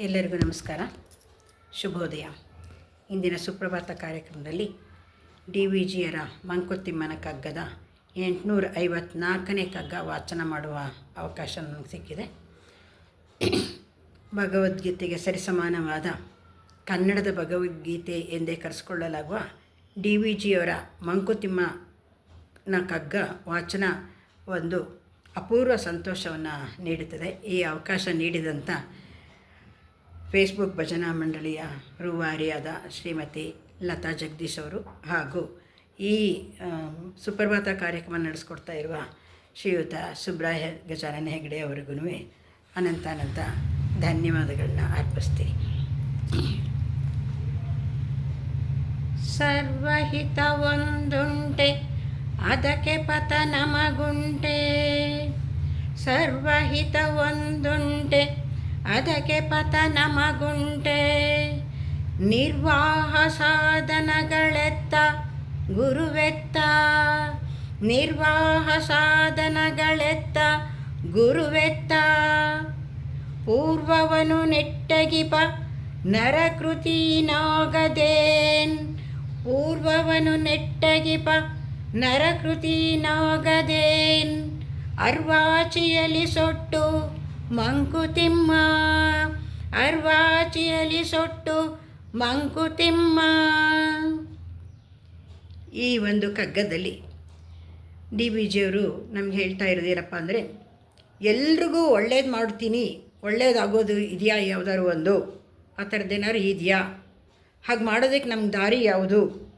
ಎಲ್ಲರಿಗೂ ನಮಸ್ಕಾರ. ಶುಭೋದಯ. ಇಂದಿನ ಸುಪ್ರಭಾತ ಕಾರ್ಯಕ್ರಮದಲ್ಲಿ ಡಿ ವಿ ಜಿಯರ ಮಂಕುತಿಮ್ಮನ ಕಗ್ಗದ ಎಂಟುನೂರ ಐವತ್ನಾಲ್ಕನೇ ಕಗ್ಗ ವಾಚನ ಮಾಡುವ ಅವಕಾಶ ನನಗೆ ಸಿಕ್ಕಿದೆ. ಭಗವದ್ಗೀತೆಗೆ ಸರಿಸಮಾನವಾದ ಕನ್ನಡದ ಭಗವದ್ಗೀತೆ ಎಂದೇ ಕರೆಸಿಕೊಳ್ಳಲಾಗುವ ಡಿ ವಿ ಜಿಯವರ ಮಂಕುತಿಮ್ಮನ ಕಗ್ಗ ವಾಚನ ಒಂದು ಅಪೂರ್ವ ಸಂತೋಷವನ್ನು ನೀಡುತ್ತದೆ. ಈ ಅವಕಾಶ ನೀಡಿದಂಥ ಫೇಸ್ಬುಕ್ ಭಜನಾ ಮಂಡಳಿಯ ರೂವಾರಿಯಾದ ಶ್ರೀಮತಿ ಲತಾ ಜಗದೀಶ್ ಅವರು ಹಾಗೂ ಈ ಸುಪ್ರಭಾತ ಕಾರ್ಯಕ್ರಮ ನಡೆಸ್ಕೊಡ್ತಾ ಇರುವ ಶ್ರೀಯುತ ಸುಬ್ರಾಯ ಗಜಾನನ ಹೆಗಡೆ ಅನಂತ ಅನಂತ ಧನ್ಯವಾದಗಳನ್ನ ಅರ್ಪಿಸ್ತೀನಿ. ಸರ್ವಹಿತ ಒಂದುಂಟೆ ಅದಕ್ಕೆ ಪತ ನಮಗುಂಟೆ. ಸರ್ವಹಿತ ಒಂದುಂಟೆ ಅದಕ್ಕೆ ಪತ ನಮಗುಂಟೆ ನಿರ್ವಾಹ ಸಾಧನಗಳೆತ್ತ ಗುರುವೆತ್ತ. ನಿರ್ವಾಹ ಸಾಧನಗಳೆತ್ತ ಗುರುವೆತ್ತ. ಪೂರ್ವವನು ನೆಟ್ಟಗಿಪ ನರಕೃತೀನಾಗದೇನ್ ಪೂರ್ವವನು ನೆಟ್ಟಗಿಪ ನರಕೃತೀನಾಗದೇನ್ ಅರ್ವಾಚಿಯಲ್ಲಿ ಸೊಟ್ಟು ಮಂಕುತಿಮ್ಮ ಅರ್ವಾಚಿಯಲಿ ಸೊಟ್ಟು ಮಂಕುತಿಮ್ಮ. ಈ ಒಂದು ಕಗ್ಗದಲ್ಲಿ ಡಿ ವಿ ಜಿಯವರು ನಮ್ಗೆ ಹೇಳ್ತಾ ಇರೋದೇನಪ್ಪ ಅಂದರೆ, ಎಲ್ರಿಗೂ ಒಳ್ಳೇದು ಮಾಡ್ತೀನಿ, ಒಳ್ಳೇದಾಗೋದು ಇದೆಯಾ ಯಾವುದಾದ್ರು ಒಂದು, ಆ ಥರದ್ದೇನಾದ್ರು ಇದೆಯಾ? ಹಾಗೆ ಮಾಡೋದಕ್ಕೆ ನಮ್ಗೆ ದಾರಿ ಯಾವುದು?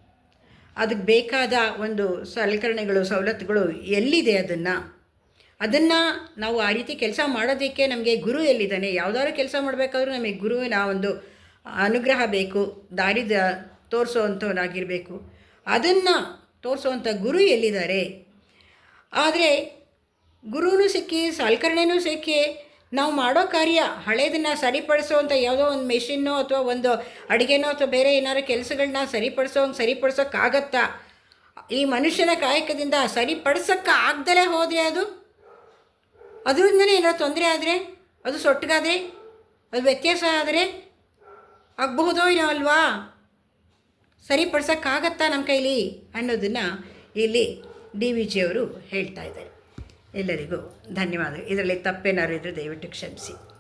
ಅದಕ್ಕೆ ಬೇಕಾದ ಒಂದು ಸಲಕರಣೆಗಳು, ಸವಲತ್ತುಗಳು ಎಲ್ಲಿದೆ ಅದನ್ನು? ಅದನ್ನು ನಾವು ಆ ರೀತಿ ಕೆಲಸ ಮಾಡೋದಕ್ಕೆ ನಮಗೆ ಗುರು ಎಲ್ಲಿದ್ದಾನೆ? ಯಾವುದಾದ್ರು ಕೆಲಸ ಮಾಡಬೇಕಾದ್ರೂ ನಮಗೆ ಗುರುವಿನ ಒಂದು ಅನುಗ್ರಹ ಬೇಕು, ದಾರಿ ತೋರಿಸೋವಂಥವನಾಗಿರಬೇಕು ಅದನ್ನು ತೋರಿಸುವಂಥ ಗುರು ಎಲ್ಲಿದ್ದಾರೆ? ಆದರೆ ಗುರುನೂ ಸಿಕ್ಕಿ, ಸಲಕರಣೆನೂ ಸಿಕ್ಕಿ ನಾವು ಮಾಡೋ ಕಾರ್ಯ ಹಳೇದನ್ನು ಸರಿಪಡಿಸೋವಂಥ ಯಾವುದೋ ಒಂದು ಮೆಷಿನ್ನೋ ಅಥವಾ ಒಂದು ಅಡುಗೆನೋ ಅಥವಾ ಬೇರೆ ಏನಾದ್ರು ಕೆಲಸಗಳನ್ನ ಸರಿಪಡಿಸೋಂಗೆ ಸರಿಪಡಿಸೋಕ್ಕಾಗತ್ತಾ? ಈ ಮನುಷ್ಯನ ಕಾಯಕದಿಂದ ಸರಿಪಡಿಸೋಕ್ಕಾಗ್ದಲೇ ಹೋದೆ ಹೋದರೆ ಅದು ಅದರಿಂದನೇ ಏನಾದ್ರು ತೊಂದರೆ ಆದರೆ, ಅದು ಸೊಟ್ಟಗಾದರೆ ಅದು ವ್ಯತ್ಯಾಸ ಆದರೆ ಆಗಬಹುದೋ ಏನೋ ಅಲ್ವಾ? ಸರಿಪಡಿಸೋಕ್ಕಾಗತ್ತಾ ನಮ್ಮ ಕೈಲಿ ಅನ್ನೋದನ್ನು ಇಲ್ಲಿ ಡಿ ವಿ ಜಿಯವರು ಹೇಳ್ತಾ ಇದ್ದಾರೆ. ಎಲ್ಲರಿಗೂ ಧನ್ಯವಾದ ಇದರಲ್ಲಿ ತಪ್ಪೇನಾದ್ರು ಇದ್ದರೆ ದಯವಿಟ್ಟು ಕ್ಷಮಿಸಿ.